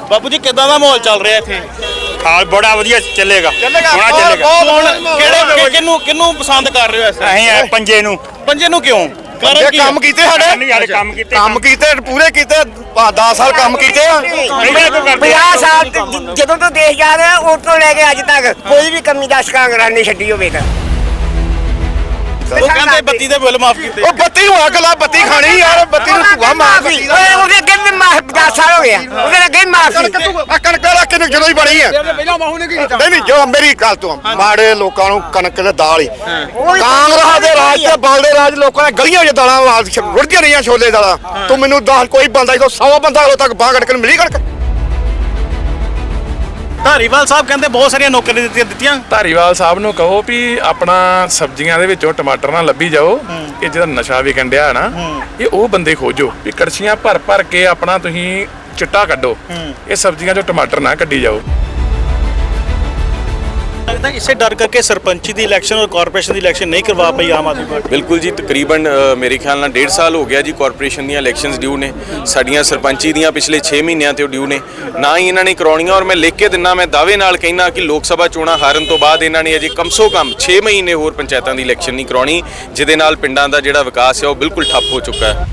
ਬਾਪੂ ਜੀ ਕਿਦਾਂ ਦਾ ਮਾਹੌਲ ਚੱਲ ਰਿਹਾ ਇੱਥੇ? ਹਾਂ ਬੜਾ ਵਧੀਆ ਚੱਲੇਗਾ। ਚੱਲੇਗਾ? ਸੋਹਣਾ ਚੱਲੇਗਾ। ਕੌਣ ਕਿਹੜੇ ਕਿਹਨੂੰ ਕਿਹਨੂੰ ਪਸੰਦ ਕਰ ਰਹੇ ਹੋ ਇਸ ਅਸੀਂ ਪੰਜੇ ਨੂੰ। ਪੰਜੇ ਨੂੰ ਕਿਉਂ? ਕਾਰਨ ਕੀ? ਕੰਮ ਕੀਤੇ ਸਾਡੇ? ਨਹੀਂ ਯਾਰ ਕੰਮ ਕੀਤੇ। ਕੰਮ ਕੀਤੇ ਪੂਰੇ ਕੀਤੇ 10 ਸਾਲ ਕੰਮ ਕੀਤੇ ਆ। ਪਹਿਲਾਂ ਤੋਂ ਕਰਦੇ 50 ਸਾਲ ਜਦੋਂ ਤੋਂ ਦੇਸ਼ ਜਾ ਰਿਹਾ ਉਸ ਤੋਂ ਲੈ ਕੇ ਅੱਜ ਤੱਕ ਕੋਈ ਵੀ ਕਮੀ ਦਾ ਕਾਂਗਰਸ ਨੇ ਛੱਡੀ ਹੋਵੇ ਤਾਂ। ਉਹ ਕਹਿੰਦੇ ਬੱਤੀ ਦੇ ਬਿੱਲ ਮਾਫ ਕੀਤੇ। ਉਹ ਬੱਤੀ ਨੂੰ ਅੱਗ ਲਾ ਬੱਤੀ ਖਾਣੀ ਯਾਰ ਬੱਤੀ ਨੂੰ ਧੂਆ ਦਾ ਓਏ ਉਹਦੇ ਅੱਗੇ ਵੀ ਮਾਫ 10 ਸਾਲ ਹੋ ਗਿਆ ਉਹਦੇ ਅੱਗੇ ਮਾਫ ਆ ਕਣਕ ਵਾਲਾ ਕਿੰਨੇ ਜਦੋਂ ਹੀ ਬਣੀ ਹੈ ਪਹਿਲਾਂ ਮਾਹੂ ਨੇ ਕੀ ਕੀਤਾ। ਨਹੀਂ ਨਹੀਂ ਜੋ ਮੇਰੀ ਗੱਲ ਤੋਂ ਮਾੜੇ ਲੋਕਾਂ ਨੂੰ ਕਣਕ ਤੇ ਦਾਲ ਹੀ। ਕਾਂਗਰਸ ਦੇ ਰਾਜ ਤੇ ਬਲਦੇ ਰਾਜ ਲੋਕਾਂ ਨੇ ਗਲੀਆਂ 'ਚ ਦਾਲਾਂ ਵਾਲ ਰੁੜਦੀਆਂ ਰਹੀਆਂ ਛੋਲੇ ਦਾਲਾਂ। ਤੂੰ ਮੈਨੂੰ ਦੱਸ ਕੋਈ ਬੰਦਾ ਕੋ 100 ਬੰਦਾ ਹਲੋ ਤੱਕ ਬਾਹ ਕਣਕ ਨੂੰ ਮਿਲੀ ਕਣਕ? ਧਾਰੀਵਾਲ ਸਾਹਿਬ ਕਹਿੰਦੇ ਬਹੁਤ ਸਾਰੀਆਂ ਨੌਕਰੀਆਂ ਦਿੱਤੀਆਂ ਦਿੱਤੀਆਂ। ਧਾਰੀਵਾਲ ਸਾਹਿਬ ਨੂੰ ਕਹੋ ਵੀ ਆਪਣਾ ਸਬਜ਼ੀਆਂ ਦੇ ਵਿੱਚੋਂ ਟਮਾਟਰ ਨਾ ਲੱਭੀ ਜਾਓ ਇਹ ਜਿਹੜਾ ਨਸ਼ਾ ਵਿਕਣ ਡਿਆ ਨਾ ਇਹ ਉਹ ਬੰਦੇ ਖੋਜੋ ਵੀ ਕੜਛੀਆਂ ਭਰ ਭਰ ਕੇ ਆਪਣਾ ਤੁਸੀਂ ਚਿੱਟਾ ਕੱਢੋ ਇਹ ਸਬਜ਼ੀਆਂ ਚੋਂ ਟਮਾਟਰ ਨਾ ਕੱਢੀ ਜਾਓ। ਲੱਗਦਾ ਇਸੇ ਡਰ ਕਰਕੇ ਸਰਪੰਚੀ ਦੀ ਇਲੈਕਸ਼ਨ ਔਰ ਕਾਰਪੋਰੇਸ਼ਨ ਦੀ ਇਲੈਕਸ਼ਨ ਨਹੀਂ ਕਰਵਾ ਪਈ ਆਮ ਆਦਮੀ ਪਾਰਟੀ। ਬਿਲਕੁਲ ਜੀ ਤਕਰੀਬਨ ਅ, ਮੇਰੇ ਖਿਆਲ ਨਾਲ 1.5 ਸਾਲ ਹੋ ਗਿਆ ਜੀ ਕਾਰਪੋਰੇਸ਼ਨ ਦੀਆਂ ਇਲੈਕਸ਼ਨਸ ਡਿਊ ਨੇ। ਸਾਡੀਆਂ ਸਰਪੰਚੀ ਦੀਆਂ ਪਿਛਲੇ 6 ਮਹੀਨਿਆਂ ਤੋਂ ਡਿਊ ਨੇ। ਨਾ ਹੀ ਇਹਨਾਂ ਨੇ ਕਰਾਉਣੀਆਂ ਔਰ ਮੈਂ ਲਿਖ ਕੇ ਦਿੰਨਾ ਮੈਂ ਦਾਅਵੇ ਨਾਲ ਕਹਿਣਾ ਕਿ ਲੋਕ ਸਭਾ ਚੋਣਾਂ ਹਾਰਨ ਤੋਂ ਬਾਅਦ ਇਹਨਾਂ ਨੇ ਅਜੇ ਕਮ ਸੋ ਕਮ 6 ਮਹੀਨੇ ਹੋਰ ਪੰਚਾਇਤਾਂ ਦੀ ਇਲੈਕਸ਼ਨ ਨਹੀਂ ਕਰਾਉਣੀ ਜਿਹਦੇ ਨਾਲ ਪਿੰਡਾਂ ਦਾ ਜਿਹੜਾ ਵਿਕਾਸ ਹੈ ਉਹ ਬਿਲਕੁਲ ਠੱਪ ਹੋ ਚੁੱਕਾ ਹੈ।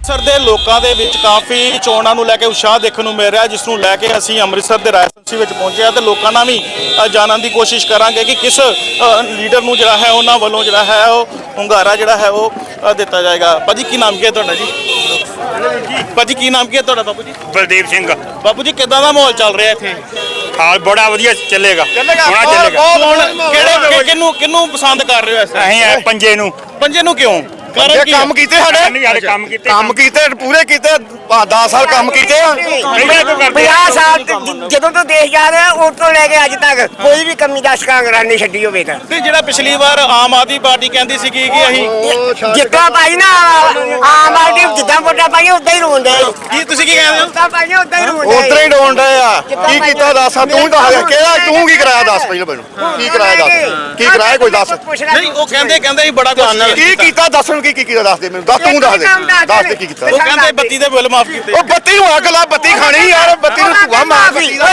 ਅੰਮ੍ਰਿਤਸਰ ਦੇ ਲੋਕਾਂ ਦੇ ਵਿੱਚ ਕਾਫੀ ਚੋਣਾਂ ਨੂੰ ਲੈ ਕੇ ਉਤਸ਼ਾਹ ਦੇਖਣ ਨੂੰ ਮਿਲ ਰਿਹਾ ਜਿਸ ਨੂੰ ਲੈ ਕੇ ਅਸੀਂ ਅੰਮ੍ਰਿਤਸਰ ਦੇ ਰਾਜਸਥਾਨੀ ਵਿੱਚ ਪਹੁੰਚੇ ਹਾਂ ਤੇ ਲੋਕਾਂ ਨਾਲ ਵੀ ਜਾਣਨ ਦੀ ਕੋਸ਼ਿਸ਼ ਕਰਾਂਗੇ ਕਿ ਕਿਸ ਲੀਡਰ ਨੂੰ ਜਿਹੜਾ ਹੈ ਉਹਨਾਂ ਵੱਲੋਂ ਜਿਹੜਾ ਹੈ ਉਹ ਹੁੰਗਾਰਾ ਜਿਹੜਾ ਹੈ ਉਹ ਦਿੱਤਾ ਜਾਏਗਾ। ਭਾਜੀ ਕੀ ਨਾਮ ਕੀ ਹੈ ਤੁਹਾਡਾ ਜੀ? ਭਾਜੀ ਕੀ ਨਾਮ ਕੀ ਹੈ ਤੁਹਾਡਾ ਬਾਪੂ ਜੀ? ਬਲਦੇਵ ਸਿੰਘ। ਬਾਪੂ ਜੀ ਕਿਦਾਂ ਦਾ ਮਾਹੌਲ ਚੱਲ ਰਿਹਾ ਇੱਥੇ? ਹਾਂ ਬੜਾ ਵਧੀਆ ਚੱਲੇਗਾ। ਬਹੁਤ- ਚੱਲੇਗਾ। ਕਿਹੜੇ ਕਿਹਨੂੰ ਕਿਹਨੂੰ ਪਸੰਦ ਕਰ ਰਹੇ ਹੋ ਅਸੀਂ ਪੰਜੇ ਨੂੰ। ਪੰਜੇ ਨੂੰ ਕਿਉਂ? ਕਾਰਨ ਇਹ ਕੀ? ਕੰਮ ਕੀਤੇ ਸਾਡੇ? ਨਹੀਂ ਯਾਰ ਕੰਮ ਕੀਤੇ ਕੰਮ ਕੀਤੇ ਪੂਰੇ ਕੀਤੇ 10 ਸਾਲ ਕੰਮ ਕੀਤੇ ਆ। ਪਹਿਲਾਂ ਤੋਂ ਕਰਦੇ? 50 ਸਾਲ ਜਦੋਂ ਤੋਂ ਦੇਸ਼ ਜਾ ਰਿਹਾ ਉਸ ਤੋਂ ਲੈ ਕੇ ਅੱਜ ਤੱਕ ਕੋਈ ਵੀ ਕਮੀ ਦਾ ਕਾਂਗਰਸ ਨੇ ਛੱਡੀ ਹੋਵੇ ਤਾਂ। ਤੇ ਜਿਹੜਾ ਪਿਛਲੀ ਵਾਰ ਆਮ ਆਦਮੀ ਪਾਰਟੀ ਕਹਿੰਦੀ ਸੀਗੀ ਕਿ ਅਸੀਂ ਜਿੱਦਾਂ ਪਾਈ ਨਾ ਆਮ ਆਦਮੀ ਜਿੱਦਾਂ ਵੋਟਾਂ ਪਾਈਆਂ ਉਦਾਂ ਹੀ ਰੋਂਦੇ ਕੀ ਤੁਸੀਂ ਕੀ ਕਹਿੰਦੇ ਹੋ? ਜਿੱਦਾਂ ਪਾਈਆਂ ਉਦਾਂ ਹੀ ਰੋਂਦੇ ਉਧਰ ਹੀ ਡਏ ਆ। ਕੀ ਕੀਤਾ ਦੱਸ ਆ, ਤੂੰ ਦੱਸ ਕਿਹੜਾ ਤੂੰ ਕੀ ਕਰਾਇਆ ਦੱਸ ਪਹਿਲਾਂ ਮੈਨੂੰ? ਕੀ ਕਰਾਇਆ ਦੱਸ? ਕੀ ਕਰਾਇਆ ਕੋਈ ਦੱਸ? ਨਹੀਂ ਉਹ ਕਹਿੰਦੇ ਕਹਿੰਦੇ ਬੜਾ ਕੁਝ ਕੀ ਕੀਤਾ। ਦੱਸ ਮੈਨੂੰ ਕੀ ਕੀ ਕੀਤਾ ਦੱਸ ਦੇ ਮੈਨੂੰ? ਦੱਸ ਤੂੰ ਦੱਸ ਦੇ। ਦੱਸ ਦੇ। ਕੀ ਕੀਤਾ। ਉਹ ਕਹਿੰਦੇ ਬੱਤੀ ਦੇ ਬਿੱਲ ਮਾਫ ਕੀਤੇ। ਉਹ ਬੱਤੀ ਨੂੰ ਅੱਗ ਲਾ ਬੱਤੀ ਖਾਣੀ ਯਾਰ ਬੱਤੀ ਨੂੰ ਧੂਆ ਮਾਰ ਬੱਤੀ ਦਾ।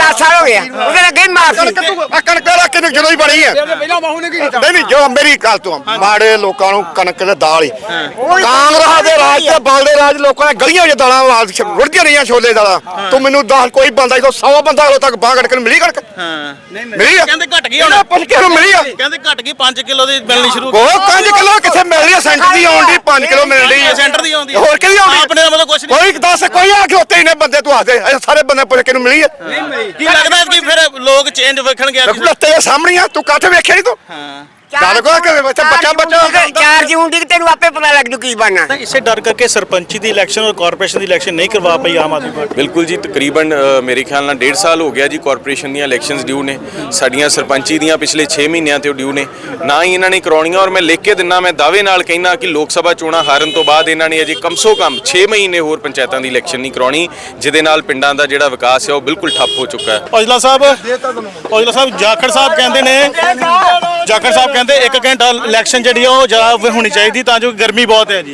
ਓਏ ਉਹਦੇ ਅੱਗੇ ਵੀ ਮਾਫ 10 ਸਾਲ ਹੋ ਗਿਆ ਉਹਦੇ ਅੱਗੇ ਮਾਫ ਸੀ ਆ ਕਣਕ ਵਾਲਾ ਕਿੰਨੇ ਜਦੋਂ ਹੀ ਬਣੀ ਹੈ ਪਹਿਲਾਂ ਮਾਹੂ ਨੇ ਕੀ ਕੀਤਾ? ਨਹੀਂ ਨਹੀਂ ਜੋ ਮੇਰੀ ਗੱਲ ਤੋਂ ਮਾੜੇ ਲੋਕਾਂ ਨੂੰ ਕਣਕ ਤੇ ਦਾਲ ਹੀ। ਕਾਂਗਰਸ ਦੇ ਰਾਜ ਤੇ ਬਲਦੇ ਰਾਜ ਲੋਕਾਂ ਨੇ ਗਲੀਆਂ 'ਚ ਦਾਲਾਂ ਵਾਲ ਰੁੜਦੀਆਂ ਰਹੀਆਂ ਛੋਲੇ ਦਾਲਾਂ। ਤੂੰ ਮੈਨੂੰ ਦੱਸ ਕੋਈ ਬੰਦਾ ਕੋ 100 ਬੰਦਾ ਹਲੋ ਤੱਕ ਬਾਹ ਕਣਕ ਨੂੰ ਮਿਲੀ ਕਣਕ? ਹਾਂ। ਨਹੀਂ ਮਿਲੀ ਆ? ਕਹਿੰਦੇ ਘਟ ਗਈ ਇਹਨਾਂ ਹੁਣ। ਪੁੱਛ ਕੇ ਨੂੰ ਮਿਲੀ ਆ। ਕਹਿੰਦੇ ਘਟ ਗਈ 5 ਕਿਲੋ ਦੀ ਮਿਲਣੀ ਸ਼ੁਰੂ ਉਹ 5 ਕਿਲੋ ਕਿੱਥੇ ਮਿਲ ਰਹੀ ਹੈ ਸੈਂਟਰ ਦੀ ਆਉਣ ਦੀ 5 ਕਿਲੋ ਮਿਲ ਰਹੀ ਸੈਂਟਰ ਦੀ ਆਉਂਦੀ ਹੋਰ ਕਿਹਦੀ ਆਉਂਦੀ? ਆਪਣੇ ਦਾ ਮਤਲਬ ਕੁਝ ਨਹੀਂ। ਕੋਈ ਦੱਸ ਕੋਈ ਆ ਕਿ ਉੱਤੇ ਇਹਨੇ ਬੰਦੇ ਤੂੰ ਆਦੇ ਸਾਰੇ ਬੰਦੇ ਪੁੱਛ ਕੇ ਨੂੰ ਮਿਲੀ ਹੈ। ਕੀ ਲੱਗਦਾ ਕਿ ਫਿਰ ਲੋਕ ਚੇਂਜ ਵੇਖਣਗੇ ਅੱਜ? ਲੱਤੇ ਦੇ ਸਾਹਮਣੇ ਆ ਤੂੰ ਕੱਠ ਵੇਖਿਆ ਨਹੀਂ ਤੂੰ? ਗੱਲ ਕੋ ਕਿ ਬੱਚਾ ਬੱਚਾ ਬੱਚਾ ਚਾਰ ਜੂਨ ਦੀ ਤੈਨੂੰ ਆਪੇ ਪਤਾ ਲੱਗ ਜੂ ਕੀ ਬਣਨਾ। ਤਾਂ ਇਸੇ ਡਰ ਕਰਕੇ ਸਰਪੰਚੀ ਦੀ ਇਲੈਕਸ਼ਨ ਔਰ ਕਾਰਪੋਰੇਸ਼ਨ ਦੀ ਇਲੈਕਸ਼ਨ ਨਹੀਂ ਕਰਵਾ ਪਈ ਆਮ ਆਦਮੀ ਪਾਰਟੀ। ਬਿਲਕੁਲ ਜੀ ਤਕਰੀਬਨ ਅ, ਮੇਰੇ ਖਿਆਲ ਨਾਲ 1.5 ਸਾਲ ਹੋ ਗਿਆ ਜੀ ਕਾਰਪੋਰੇਸ਼ਨ ਦੀਆਂ ਇਲੈਕਸ਼ਨਸ ਡਿਊ ਨੇ। ਸਾਡੀਆਂ ਸਰਪੰਚੀ ਦੀਆਂ ਪਿਛਲੇ 6 ਮਹੀਨਿਆਂ ਤੋਂ ਡਿਊ ਨੇ। ਨਾ ਹੀ ਇਹਨਾਂ ਨੇ ਕਰਾਉਣੀਆਂ ਔਰ ਮੈਂ ਲਿਖ ਕੇ ਦਿੰਨਾ ਮੈਂ ਦਾਅਵੇ ਨਾਲ ਕਹਿਣਾ ਕਿ ਲੋਕ ਸਭਾ ਚੋਣਾਂ ਹਾਰਨ ਤੋਂ ਬਾਅਦ ਇਹਨਾਂ ਨੇ ਅਜੇ ਕਮ ਸੋ ਕਮ 6 ਮਹੀਨੇ ਹੋਰ ਪੰਚਾਇਤਾਂ ਦੀ ਇਲੈਕਸ਼ਨ ਨਹੀਂ ਕਰਾਉਣੀ ਜਿਹਦੇ ਨਾਲ ਪਿੰਡਾਂ ਦਾ ਜਿਹੜਾ ਵਿਕਾਸ ਹੈ ਉਹ ਬਿਲਕੁਲ ਠੱਪ ਹੋ ਚੁੱਕਾ ਹੈ। ਔਜਲਾ ਸਾਹਿਬ ਔਜਲਾ ਸਾਹਿਬ ਜਾਖੜ ਸਾਹਿਬ ਕਹਿੰਦੇ ਨੇ ਜਾਖੜ ਸਾਹਿਬ ਕਹਿੰਦੇ 1 ਘੰਟਾ ਇਲੈਕਸ਼ਨ ਜਿਹੜੀ ਆ ਉਹ ਜ਼ਿਆਦਾ ਹੋਣੀ ਚਾਹੀਦੀ ਤਾਂ ਜੋ ਗਰਮੀ ਬਹੁਤ ਹੈ ਜੀ।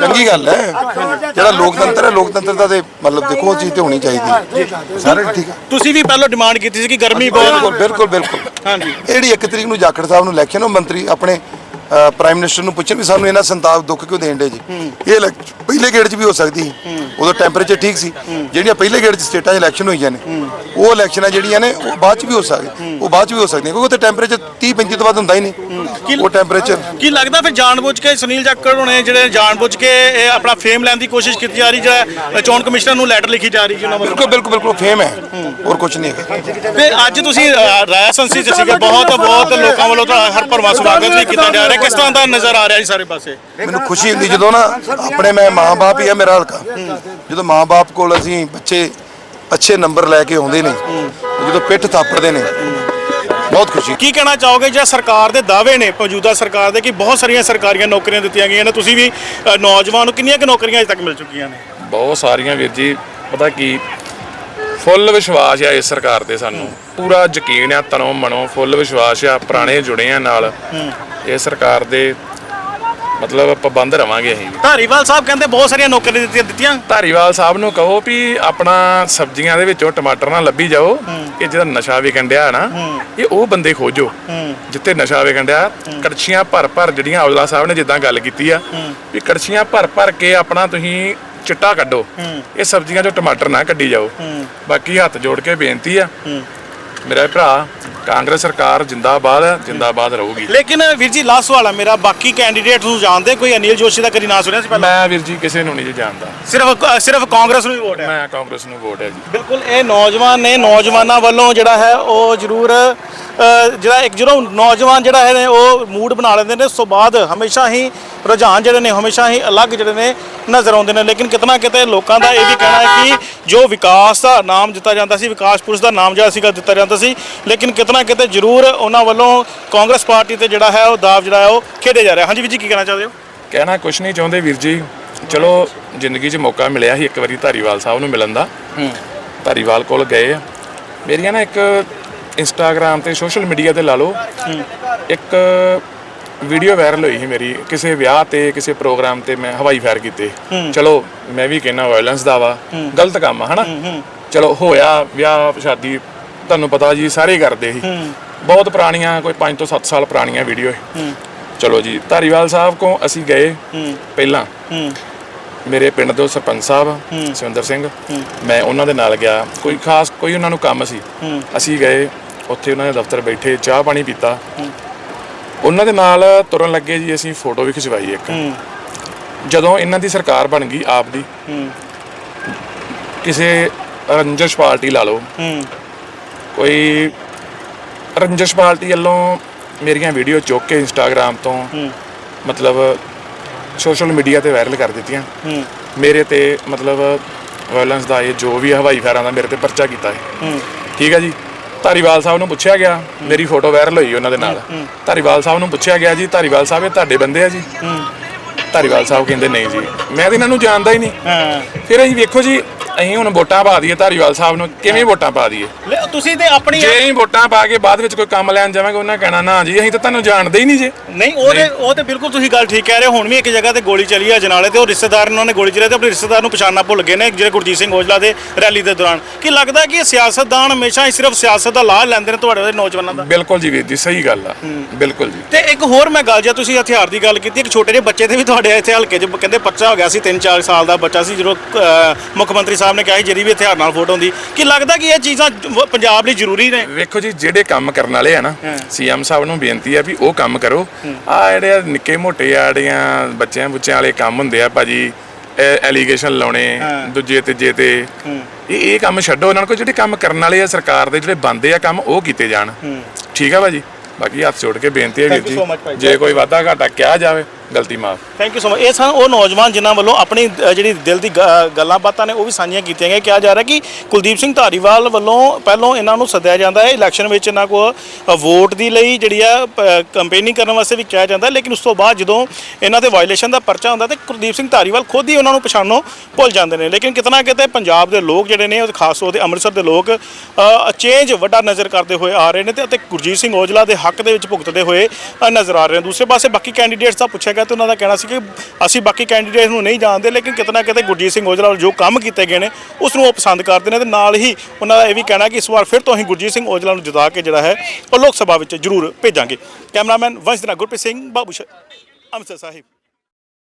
ਚੰਗੀ ਗੱਲ ਹੈ। ਜਿਹੜਾ ਲੋਕਤੰਤਰ ਹੈ ਲੋਕਤੰਤਰ ਦਾ ਤੇ ਮਤਲਬ ਦੇਖੋ ਉਹ ਚੀਜ਼ ਤੇ ਹੋਣੀ ਚਾਹੀਦੀ ਹੈ। ਸਾਰੇ ਠੀਕ ਹੈ। ਤੁਸੀਂ ਵੀ ਪਹਿਲਾਂ ਡਿਮਾਂਡ ਕੀਤੀ ਸੀ ਕਿ ਗਰਮੀ ਬਹੁਤ ਬਿਲਕੁਲ ਬਿਲਕੁਲ ਹਾਂਜੀ। ਜਿਹੜੀ 1 ਤਰੀਕ ਨੂੰ ਜਾਖੜ ਸਾਹਿਬ ਨੂੰ ਇਲੈਕਸ਼ਨ ਉਹ ਮੰਤਰੀ ਆਪਣੇ ਪ੍ਰਾਈਮ ਮਿਨਿਸਟਰ ਨੂੰ ਪੁੱਛਣ ਵੀ ਸਾਨੂੰ ਇਹਨਾਂ ਸੰਤਾਪ ਦੁੱਖ ਕਿਉਂ ਦੇਣ ਦੇ ਜੀ? ਇਹ ਪਹਿਲੇ ਗੇੜ 'ਚ ਵੀ ਹੋ ਸਕਦੀ ਸੀ। ਉਦੋਂ ਟੈਂਪਰੇਚਰ ਠੀਕ ਸੀ। ਜਿਹੜੀਆਂ ਪਹਿਲੇ ਗੇੜ 'ਚ ਸਟੇਟਾਂ 'ਚ ਇਲੈਕਸ਼ਨ ਹੋਈਆਂ ਨੇ ਉਹ ਇਲੈਕਸ਼ਨਾਂ ਜਿਹੜੀਆਂ ਨੇ ਉਹ ਬਾਅਦ 'ਚ ਵੀ ਹੋ ਸਕਦੀ ਉਹ ਬਾਅਦ 'ਚ ਵੀ ਹੋ ਸਕਦੀਆਂ ਕਿਉਂਕਿ ਉੱਥੇ ਟੈਂਪਰੇਚਰ 30 35 ਤੋਂ ਵੱਧ ਹੁੰਦਾ ਹੀ ਨਹੀਂ। ਉਹ ਟੈਂਪਰੇਚਰ ਕੀ ਲੱਗਦਾ ਫਿਰ ਜਾਣਬੁੱਝ ਕੇ ਸੁਨੀਲ ਜਾਖੜ ਹੋਣੇ ਜਿਹੜੇ ਜਾਣਬੁੱਝ ਕੇ ਇਹ ਆਪਣਾ ਫੇਮ ਲੈਣ ਦੀ ਕੋਸ਼ਿਸ਼ ਕੀਤੀ ਜਾ ਰਹੀ ਜਿਹੜਾ ਚੋਣ ਕਮਿਸ਼ਨਰ ਨੂੰ ਲੈਟਰ ਲਿਖੀ ਜਾ ਰਹੀ ਜੀ ਉਹਨਾਂ ਵੱਲੋਂ? ਬਿਲਕੁਲ ਬਿਲਕੁਲ ਬਿਲਕੁਲ ਫੇਮ ਹੈ। ਹੋਰ ਕੁਝ ਨਹੀਂ ਹੈਗਾ। ਤੇ ਅੱਜ ਤੁਸੀਂ ਅ, ਰਾਇਆ ਸੰਸੀ ਚ ਸੀਗੇ ਬਹੁਤ ਬਹੁਤ ਲੋਕਾਂ ਵੱਲੋਂ ਤੁਹਾਡਾ ਹਰ ਭਰਵਾਂ ਸਵਾਗਤ ਵੀ ਕੀਤਾ ਜਾ ਰਿਹਾ। ਕਿਸ ਤਰ੍ਹਾਂ ਦਾ ਨਜ਼ਰ ਆ ਰਿਹਾ ਜੀ ਸਾਰੇ ਪਾਸੇ? ਮੈਨੂੰ ਖੁਸ਼ੀ ਹੁੰਦੀ ਜਦੋਂ ਨਾ ਆਪਣੇ ਮੈਂ ਮਾਂ-ਬਾਪ ਹੀ ਆ ਮੇਰਾ ਹਲਕਾ। ਜਦੋਂ ਮਾਂ-ਬਾਪ ਕੋਲ ਅਸੀਂ ਬੱਚੇ ਅੱਛੇ ਨੰਬਰ ਲੈ ਕੇ ਆਉਂਦੇ ਨੇ ਜਦੋਂ ਪਿੱਠ ਥਾਪੜਦੇ ਨੇ ਬਹੁਤ ਖੁਸ਼ੀ। ਕੀ ਕਹਿਣਾ ਚਾਹੋਗੇ ਜਿਹੜਾ ਸਰਕਾਰ ਦੇ ਦਾਅਵੇ ਨੇ ਮੌਜੂਦਾ ਸਰਕਾਰ ਦੇ ਕਿ ਬਹੁਤ ਸਾਰੀਆਂ ਸਰਕਾਰੀਆਂ ਨੌਕਰੀਆਂ ਦਿੱਤੀਆਂ ਗਈਆਂ ਨੇ? ਤੁਸੀਂ ਵੀ ਨੌਜਵਾਨ ਨੂੰ ਕਿੰਨੀਆਂ ਕੁ ਨੌਕਰੀਆਂ ਅਜੇ ਤੱਕ ਮਿਲ ਚੁੱਕੀਆਂ ਨੇ? ਬਹੁਤ ਸਾਰੀਆਂ ਵੀਰ ਜੀ ਪਤਾ ਕੀ ਫੁੱਲ ਵਿਸ਼ਵਾਸ ਆ ਇਸ ਸਰਕਾਰ ਤੇ ਸਾਨੂੰ। ਪੂਰਾ ਯਕੀਨ ਆ ਤਨੋਂ ਮਨੋਂ ਫੁੱਲ ਵਿਸ਼ਵਾਸ ਆ ਪੁਰਾਣੇ ਜੁੜੇ ਆ ਨਾਲ। ਇਹ ਸਰਕਾਰ ਦੇ ਮਤਲਬ ਪਾਬੰਦ ਰਵਾਂਗੇ ਅਸੀਂ। ਧਾਰੀਵਾਲ ਸਾਹਿਬ ਕਹਿੰਦੇ ਬਹੁਤ ਸਾਰੀਆਂ ਨੌਕਰੀਆਂ ਦਿੱਤੀਆਂ ਦਿੱਤੀਆਂ। ਧਾਰੀਵਾਲ ਸਾਹਿਬ ਨੂੰ ਕਹੋ ਵੀ ਆਪਣਾ ਸਬਜ਼ੀਆਂ ਦੇ ਵਿੱਚੋਂ ਟਮਾਟਰ ਨਾ ਲੱਭੀ ਜਾਓ ਇਹ ਜਿਹੜਾ ਨਸ਼ਾ ਵਿਕਣ ਡਿਆ ਨਾ ਇਹ ਉਹ ਬੰਦੇ ਖੋਜੋ ਜਿੱਥੇ ਨਸ਼ਾ ਵਿਕਣ ਡਿਆ ਕੜਛੀਆਂ ਭਰ ਭਰ ਜਿਹੜੀਆਂ ਔਜਲਾ ਸਾਹਿਬ ਨੇ ਜਿੱਦਾਂ ਗੱਲ ਕੀਤੀ ਆ ਵੀ ਕੜਛੀਆਂ ਭਰ ਭਰ ਕੇ ਆਪਣਾ ਤੁਸੀਂ ਚਿੱਟਾ ਕੱਢੋ ਇਹ ਸਬਜ਼ੀਆਂ ਚੋਂ ਟਮਾਟਰ ਨਾ ਕੱਢੀ ਜਾਓ। ਬਾਕੀ ਹੱਥ ਜੋੜ ਕੇ ਬੇਨਤੀ ਆ ਮੇਰਾ ਭਰਾ ਕਾਂਗਰਸ ਸਰਕਾਰ ਜਿੰਦਾਬਾਦ ਹੈ ਜਿੰਦਾਬਾਦ ਰਹੂਗੀ। ਲੇਕਿਨ ਵੀਰ ਜੀ ਲਾਸਟ ਸਵਾਲ ਮੇਰਾ ਬਾਕੀ ਕੈਂਡੀਡੇਟ ਨੂੰ ਜਾਣਦੇ ਕੋਈ ਅਨਿਲ ਜੋਸ਼ੀ ਦਾ ਕਦੀ ਨਾਂ ਸੁਣਿਆ ਸੀ ਪਹਿਲਾਂ? ਮੈਂ ਵੀਰ ਜੀ ਕਿਸੇ ਨੂੰ ਨਹੀਂ ਜੀ ਜਾਣਦਾ। ਸਿਰਫ ਸਿਰਫ ਕਾਂਗਰਸ ਨੂੰ ਹੀ ਵੋਟ ਹੈ। ਮੈਂ ਕਾਂਗਰਸ ਨੂੰ ਵੋਟ ਹੈ ਜੀ। ਬਿਲਕੁਲ ਇਹ ਨੌਜਵਾਨ ਨੇ ਨੌਜਵਾਨਾਂ ਵੱਲੋਂ ਜਿਹੜਾ ਹੈ ਉਹ ਜ਼ਰੂਰ ਜਿਹੜਾ ਇੱਕ ਜਦੋਂ ਨੌਜਵਾਨ ਜਿਹੜਾ ਹੈ ਉਹ ਮੂਡ ਬਣਾ ਲੈਂਦੇ ਨੇ। ਉਸ ਤੋਂ ਬਾਅਦ ਹਮੇਸ਼ਾ ਹੀ ਰੁਝਾਨ ਜਿਹੜੇ ਨੇ ਹਮੇਸ਼ਾ ਹੀ ਅਲੱਗ ਜਿਹੜੇ ਨੇ ਨਜ਼ਰ ਆਉਂਦੇ ਨੇ। ਲੇਕਿਨ ਕਿਤਨਾ ਕਿਤੇ ਲੋਕਾਂ ਦਾ ਇਹ ਵੀ ਕਹਿਣਾ ਹੈ ਕਿ ਜੋ ਵਿਕਾਸ ਦਾ ਨਾਮ ਦਿੱਤਾ ਜਾਂਦਾ ਸੀ ਵਿਕਾਸ ਪੁਰਸ਼ ਦਾ ਨਾਮ ਜਿਹੜਾ ਸੀਗਾ ਦਿੱਤਾ ਜਾਂਦਾ ਸੀ ਲੇਕਿਨ ਕਿਤਨਾ ਕਿਤੇ ਜ਼ਰੂਰ ਉਹਨਾਂ ਵੱਲੋਂ ਕਾਂਗਰਸ ਪਾਰਟੀ ਤੇ ਜਿਹੜਾ ਹੈ ਉਹ ਦਾਅਵ ਜਿਹੜਾ ਹੈ ਉਹ ਖੇਡੇ ਜਾ ਰਿਹਾ। ਹਾਂਜੀ ਵੀਰ ਜੀ ਕੀ ਕਹਿਣਾ ਚਾਹਦੇ ਹੋ? ਕਹਿਣਾ ਕੁਛ ਨਹੀਂ ਚਾਹੁੰਦੇ ਵੀਰ ਜੀ। ਚਲੋ ਜ਼ਿੰਦਗੀ 'ਚ ਮੌਕਾ ਮਿਲਿਆ ਸੀ ਇੱਕ ਵਾਰੀ ਧਾਰੀਵਾਲ ਸਾਹਿਬ ਨੂੰ ਮਿਲਣ ਦਾ। ਧਾਰੀਵਾਲ ਕੋਲ ਗਏ। ਆ ਮੇਰੀਆਂ ਨਾ ਇੱਕ ਇੰਸਟਾਗ੍ਰam ਤੇ ਸੋਸ਼ਲ ਮੀਡੀਆ ਤੇ ਲਾ ਲਓ। ਇੱਕ ਵੀਡੀਓ ਵਾਇਰਲ ਹੋਈ ਸੀ ਮੇਰੀ। ਕਿਸੇ ਵਿਆਹ ਤੇ ਕਿਸੇ ਪ੍ਰੋਗਰਾਮ ਤੇ ਮੈਂ ਹਵਾਈ ਫਾਇਰ ਕੀਤੇ। ਚਲੋ ਮੈਂ ਵੀ ਕਹਿੰਦਾ ਵਾਇਲੈਂਸ ਦਾ ਵਾ। ਗਲਤ ਕੰਮ ਆ ਹਨਾ? ਚਲੋ ਹੋਇਆ ਵਿਆਹ ਸ਼ਾਦੀ ਤੁਹਾਨੂੰ ਪਤਾ ਜੀ ਸਾਰੇ ਹੀ ਕਰਦੇ ਸੀ। ਬਹੁਤ ਪੁਰਾਣੀਆਂ ਕੋਈ 5 ਤੋਂ 7 ਸਾਲ ਪੁਰਾਣੀਆਂ ਵੀਡੀਓ ਚਲੋ ਜੀ ਧਾਰੀਵਾਲ ਸਾਹਿਬ ਕੋ ਅਸੀਂ ਗਏ ਪਹਿਲਾਂ। ਮੇਰੇ ਪਿੰਡ ਦੇ ਸਰਪੰਚ ਸਾਹਿਬ ਸੁਰਿੰਦਰ ਸਿੰਘ। ਮੈਂ ਉਹਨਾਂ ਦੇ ਨਾਲ ਗਿਆ। ਕੋਈ ਖਾਸ ਕੋਈ ਉਹਨਾਂ ਨੂੰ ਕੰਮ ਸੀ। ਅਸੀਂ ਗਏ ਉੱਥੇ ਉਹਨਾਂ ਦੇ ਦਫ਼ਤਰ ਬੈਠੇ ਚਾਹ ਪਾਣੀ ਪੀਤਾ। ਉਹਨਾਂ ਦੇ ਨਾਲ ਤੁਰਨ ਲੱਗੇ ਜੀ ਅਸੀਂ ਫੋਟੋ ਵੀ ਖਿਚਵਾਈ ਇੱਕ। ਜਦੋਂ ਇਹਨਾਂ ਦੀ ਸਰਕਾਰ ਬਣ ਗਈ ਆਪ ਦੀ ਕਿਸੇ ਰੰਜਸ਼ ਪਾਰਟੀ ਲਾ ਲਓ। ਕੋਈ ਰੰਜਸ਼ ਪਾਰਟੀ ਵੱਲੋਂ ਮੇਰੀਆਂ ਵੀਡੀਓ ਚੁੱਕ ਕੇ ਇੰਸਟਾਗ੍ਰam ਤੋਂ ਮਤਲਬ ਸੋਸ਼ਲ ਮੀਡੀਆ ਤੇ ਵਾਇਰਲ ਕਰ ਦਿੱਤੀਆਂ। ਮੇਰੇ ਤੇ ਮਤਲਬ ਵਾਇਲੈਂਸ ਦਾ ਇਹ ਜੋ ਵੀ ਹਵਾਈ ਫਾਇਰਾਂ ਦਾ ਮੇਰੇ ਤੇ ਪਰਚਾ ਕੀਤਾ ਹੈ। ਠੀਕ ਹੈ ਜੀ? ਧਾਰੀਵਾਲ ਸਾਹਿਬ ਨੂੰ ਪੁੱਛਿਆ ਗਿਆ ਮੇਰੀ ਫੋਟੋ ਵਾਇਰਲ ਹੋਈ ਉਹਨਾਂ ਦੇ ਨਾਲ। ਧਾਰੀਵਾਲ ਸਾਹਿਬ ਨੂੰ ਪੁੱਛਿਆ ਗਿਆ ਜੀ ਧਾਰੀਵਾਲ ਸਾਹਿਬ ਇਹ ਤੁਹਾਡੇ ਬੰਦੇ ਆ ਜੀ? ਧਾਰੀਵਾਲ ਸਾਹਿਬ ਕਹਿੰਦੇ ਨਹੀਂ ਜੀ। ਮੈਂ ਤਾਂ ਇਹਨਾਂ ਨੂੰ ਜਾਣਦਾ ਹੀ ਨਹੀਂ। ਫਿਰ ਅਸੀਂ ਵੇਖੋ ਜੀ ਅਸੀਂ ਹੁਣ ਵੋਟਾਂ ਪਾ ਦਈਏ ਧਾਰੀਵਾਲ ਸਾਹਿਬ ਨੂੰ ਕਿਵੇਂ ਵੋਟਾਂ ਪਾ ਦਈਏ? ਲੈ, ਤੁਸੀਂ ਤੇ ਆਪਣੀ ਜੇ ਅਸੀਂ ਵੋਟਾਂ ਪਾ ਕੇ ਬਾਅਦ ਵਿੱਚ ਕੋਈ ਕੰਮ ਲੈਣ ਜਾਵਾਂਗੇ ਉਹਨਾਂ ਕਹਿਣਾ ਨਾ ਜੀ ਅਸੀਂ ਤਾਂ ਤੁਹਾਨੂੰ ਜਾਣਦੇ ਹੀ ਨਹੀਂ ਜੀ। ਨਹੀਂ ਉਹ ਤੇ ਉਹ ਤੇ ਬਿਲਕੁਲ ਤੁਸੀਂ ਗੱਲ ਠੀਕ ਕਹਿ ਰਹੇ ਹੋ। ਹੁਣ ਵੀ ਇੱਕ ਜਗ੍ਹਾ ਤੇ ਗੋਲੀ ਚੱਲੀ ਆ ਜਨਾਲੇ ਤੇ ਉਹ ਰਿਸ਼ਤੇਦਾਰ ਉਹਨਾਂ ਨੇ ਗੋਲੀ ਚਲਾਈ ਤੇ ਆਪਣੇ ਰਿਸ਼ਤੇਦਾਰ ਨੂੰ ਪਛਾਣਨਾ ਭੁੱਲ ਗਏ ਨੇ ਜਿਹੜੇ ਗੁਰਜੀਤ ਸਿੰਘ ਔਜਲਾ ਦੇ ਰੈਲੀ ਦੇ ਦੌਰਾਨ। ਕੀ ਲੱਗਦਾ ਕਿ ਇਹ ਸਿਆਸਤਦਾਨ ਹਮੇਸ਼ਾ ਹੀ ਸਿਰਫ ਸਿਆਸਤ ਦਾ ਲਾਭ ਲੈਂਦੇ ਨੇ ਤੁਹਾਡੇ ਵਰਗੇ ਨੌਜਵਾਨਾਂ ਦਾ? ਬਿਲਕੁਲ ਜੀ ਵੀਰ ਜੀ ਸਹੀ ਗੱਲ ਆ। ਬਿਲਕੁਲ ਜੀ। ਤੇ ਇੱਕ ਹੋਰ ਮੈਂ ਗੱਲ ਜੇ ਤੁਸੀਂ ਹਥਿਆਰ ਦੀ ਗੱਲ ਕੀਤੀ ਇੱਕ ਛੋਟੇ ਜਿਹੇ ਬੱਚੇ ਤੇ ਵੀ ਤੁਹਾਡੇ ਇੱਥੇ ਹਲਕੇ 'ਚ ਕਹਿੰਦੇ ਪਰਚਾ ਹੋ ਗਿਆ ਸੀ 3-4 ਸਾਲ ਦਾ ਬੱਚਾ ਸੀ ਜਦੋਂ ਮੁੱਖ ਮੰਤਰੀ ਸਾਹਿਬ ਨੇ ਕਿਹਾ ਸੀ ਜਿਹੜੀ ਵੀ ਹਥਿਆਰ ਨਾਲ ਫੋਟੋ ਹੁੰਦੀ। ਕੀ ਲੱਗਦਾ ਕਿ ਇਹ ਚੀਜ਼ਾਂ ਜ- ਪੰਜਾਬ ਲਈ ਜ਼ਰੂਰੀ ਨੇ? ਵੇਖੋ ਜੀ ਜਿਹੜੇ ਕੰਮ ਕਰਨ ਵਾਲੇ ਆ ਨਾ ਸੀਐਮ ਸਾਹਿਬ ਨੂੰ ਬੇਨਤੀ ਆ ਵੀ ਉਹ ਕੰਮ ਕਰੋ। ਆ ਜਿਹੜੇ ਨਿੱਕੇ ਮੋਟੇ ਆ ਜਿਹੜੀਆਂ ਬੱਚਿਆਂ ਬੁੱਚਿਆਂ ਵਾਲੇ ਕੰਮ ਹੁੰਦੇ ਆ ਭਾਜੀ ਐਲੀਗੇਸ਼ਨ ਲਾਉਣੇ ਦੂਜੇ ਤੀਜੇ ਤੇ। ਇਹ ਇਹ ਕੰਮ ਛੱਡੋ ਉਹਨਾਂ ਕੋਲ ਜਿਹੜੇ ਕੰਮ ਕਰਨ ਵਾਲੇ ਆ ਸਰਕਾਰ ਦੇ ਜਿਹੜੇ ਬੰਦੇ ਆ ਕੰਮ ਉਹ ਕੀਤੇ ਜਾਣ। ਠੀਕ ਆ ਭਾਜੀ? ਬਾਕੀ ਹੱਥ ਜੋੜ ਕੇ ਬੇਨਤੀ ਹੈ ਵੀਰ ਜੇ ਕੋਈ ਵਾਧਾ ਘਾਟਾ ਕਿਹਾ ਜਾਵੇ ਗਲਤੀ ਮਾਫ। ਥੈਂਕ ਯੂ ਸੋ ਮਚ ਇਹ ਸਨ ਉਹ ਨੌਜਵਾਨ ਜਿਨ੍ਹਾਂ ਵੱਲੋਂ ਆਪਣੀ ਅ, ਜਿਹੜੀ ਦਿਲ ਦੀ ਗ- ਗੱਲਾਂ ਬਾਤਾਂ ਨੇ ਉਹ ਵੀ ਸਾਂਝੀਆਂ ਕੀਤੀਆਂ ਗਈਆਂ। ਕਿਹਾ ਜਾ ਰਿਹਾ ਕਿ ਕੁਲਦੀਪ ਸਿੰਘ ਧਾਰੀਵਾਲ ਵੱਲੋਂ ਪਹਿਲੋਂ ਇਹਨਾਂ ਨੂੰ ਸੱਦਿਆ ਜਾਂਦਾ ਹੈ। ਇਲੈਕਸ਼ਨ ਵਿੱਚ ਇਹਨਾਂ ਕੋਲ ਵੋਟ ਦੀ ਲਈ ਜਿਹੜੀ ਆ ਕੰਪੇਨਿੰਗ ਕਰਨ ਵਾਸਤੇ ਵੀ ਕਿਹਾ ਜਾਂਦਾ ਲੇਕਿਨ ਉਸ ਤੋਂ ਬਾਅਦ ਜਦੋਂ ਇਹਨਾਂ ਤੇ ਵਾਇਲੇਸ਼ਨ ਦਾ ਪਰਚਾ ਹੁੰਦਾ ਤੇ ਕੁਲਦੀਪ ਸਿੰਘ ਧਾਰੀਵਾਲ ਖੁਦ ਹੀ ਉਹਨਾਂ ਨੂੰ ਪਛਾਣੋ ਭੁੱਲ ਜਾਂਦੇ ਨੇ। ਲੇਕਿਨ ਕਿਤਨਾ ਕਿਤੇ ਪੰਜਾਬ ਦੇ ਲੋਕ ਜਿਹੜੇ ਨੇ ਉਹ ਖਾਸ ਤੌਰ ਤੇ ਅੰਮ੍ਰਿਤਸਰ ਦੇ ਲੋਕ ਚੇਂਜ ਵੱਡਾ ਨਜ਼ਰ ਕਰਦੇ ਹੋਏ ਆ ਰਹੇ ਨੇ ਤੇ ਅਤੇ ਗੁਰਜੀਤ ਸਿੰਘ ਔਜਲਾ ਦੇ ਹੱਕ ਦੇ ਵਿੱਚ ਭੁਗਤਦੇ ਹੋਏ ਅ, ਨਜ਼ਰ ਆ ਰਹੇ ਨੇ। ਦੂਸਰੇ ਪਾਸੇ ਬਾਕੀ ਕੈਂਡੀਡੇਟਸ ਦਾ ਪੁੱਛਿਆ ਗਿਆ ਤੇ ਉਹਨਾਂ ਦਾ ਕਹਿਣਾ ਸੀ ਕਿ ਅਸੀਂ ਬਾਕੀ ਕੈਂਡੀਡੇਟ ਨੂੰ ਨਹੀਂ ਜਾਣਦੇ, ਲੇਕਿਨ ਕਿਤਨਾ ਕਿਤੇ ਗੁਰਜੀਤ ਸਿੰਘ ਔਜਲਾ ਵੱਲ ਜੋ ਕੰਮ ਕੀਤੇ ਗਏ ਨੇ ਉਸ ਨੂੰ ਉਹ ਪਸੰਦ ਕਰਦੇ ਨੇ ਤੇ ਨਾਲ ਹੀ ਉਹਨਾਂ ਦਾ ਇਹ ਵੀ ਕਹਿਣਾ ਕਿ ਇਸ ਵਾਰ ਫਿਰ ਤੋਂ ਅਸੀਂ ਗੁਰਜੀਤ ਸਿੰਘ ਔਜਲਾ ਨੂੰ ਜਿਤਾ ਕੇ ਜਿਹੜਾ ਹੈ, ਉਹ ਲੋਕ ਸਭਾ ਵਿੱਚ ਜ਼ਰੂਰ ਭੇਜਾਂਗੇ। ਕੈਮਰਾਮੈਨ ਵੰਸ਼ ਦੇ ਗੁਰਪ੍ਰੀਤ ਸਿੰਘ, ਬਾਬੂ ਸ਼ਾ ਅੰਮ੍ਰਿਤਸਰ ਸਾਹਿਬ।